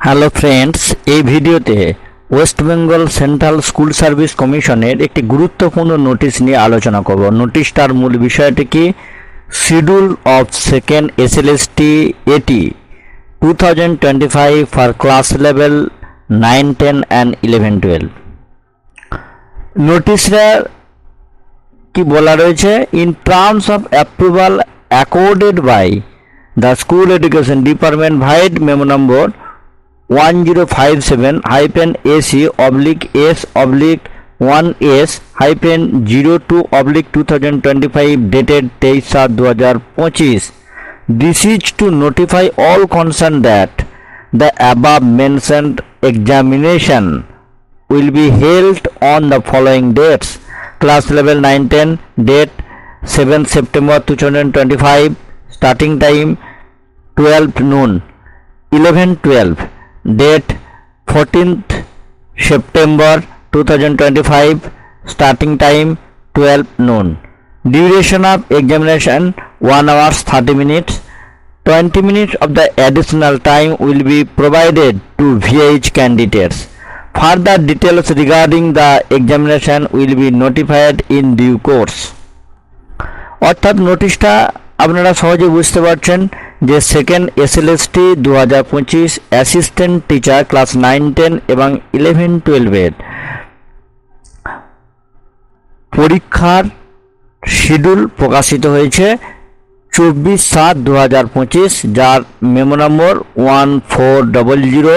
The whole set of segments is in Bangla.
হ্যালো ফ্রেন্ডস এই ভিডিওতে West Bengal Central School Service কমিশনের একটি গুরুত্বপূর্ণ নোটিশ নিয়ে আলোচনা করব। নোটিশটার মূল বিষয়টি কি? শিডিউল অফ সেকেন্ড এসএলএসটি এটি two thousand twenty five for class level nine ten and eleven twelve নোটিশটা কি বলা রয়েছে? In terms of approval accorded by the school education department vide memo number one zero five seven hyphen AC oblique S oblique one S hyphen zero two oblique two thousand twenty five dated তেইশ সাত দু হাজার পঁচিশ this is to notify all concern that the above mentioned examination will be held on the held on the following dates. Class level 9 10 date 7 september 2025 starting time 12 noon 11 12 date 14th september 2025 starting time 12 noon duration of examination 1 hours 30 minutes 20 minutes of the additional time will be provided to VH candidates Further details regarding the examination will be notified in due course. অর্থাৎ নোটিশটা আপনারা সহজে বুঝতে পারছেন যে সেকেন্ড এসএলএসটি দু হাজার পঁচিশ assistant teacher class nine ten এবং ইলেভেন টুয়েলভের পরীক্ষার শিডিউল প্রকাশিত হয়েছে চব্বিশ সাত দু হাজার পঁচিশ, যার memo number one four double zero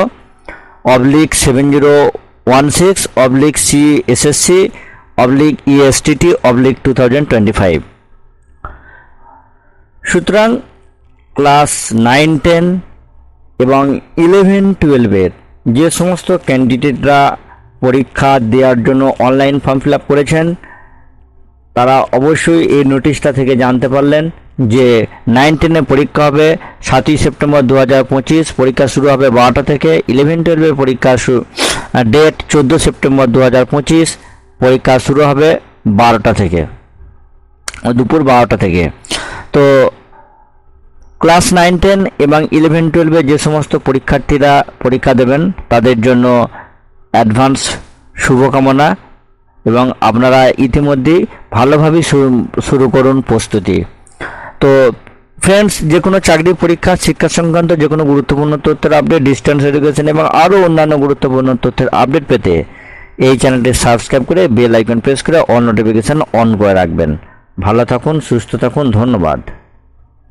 oblique seven zero one six oblique C SSC oblique ESTT oblique two thousand twenty five সুতরাং ক্লাস নাইন, টেন এবং ইলেভেন টুয়েলভের যে সমস্ত ক্যান্ডিডেটরা পরীক্ষা দেওয়ার জন্য অনলাইন ফর্ম ফিল আপ করেছেন, তারা অবশ্যই এই নোটিশটা থেকে জানতে পারলেন যে নাইন, টেনে পরীক্ষা হবে সাতই সেপ্টেম্বর দু হাজার পঁচিশ, পরীক্ষা শুরু হবে বারোটা থেকে, ইলেভেন টুয়েলভের পরীক্ষা ডেট চোদ্দ সেপ্টেম্বর দু হাজার পঁচিশ, পরীক্ষা শুরু হবে বারোটা থেকে, দুপুর বারোটা থেকে। তো ক্লাস নাইন, টেন এবং ইলেভেন, টুয়েলভে যে সমস্ত পরীক্ষার্থীরা পরীক্ষা দেবেন, তাদের জন্য অ্যাডভান্স শুভকামনা এবং আপনারা ইতিমধ্যেই ভালোভাবেই শুরু- শুরু করুন প্রস্তুতি। তো ফ্রেন্ডস যে কোনো চাকরি পরীক্ষা, শিক্ষা সংক্রান্ত যে কোনো গুরুত্বপূর্ণ তথ্যের আপডেট ডিস্টেন্স এডুকেশন এবং আরও অন্যান্য গুরুত্বপূর্ণ তথ্যের আপডেট পেতে এই চ্যানেলটি সাবস্ক্রাইব করে বেল আইকন প্রেস করে অল নোটিফিকেশান অন করে রাখবেন। ভালো থাকুন, সুস্থ থাকুন, ধন্যবাদ।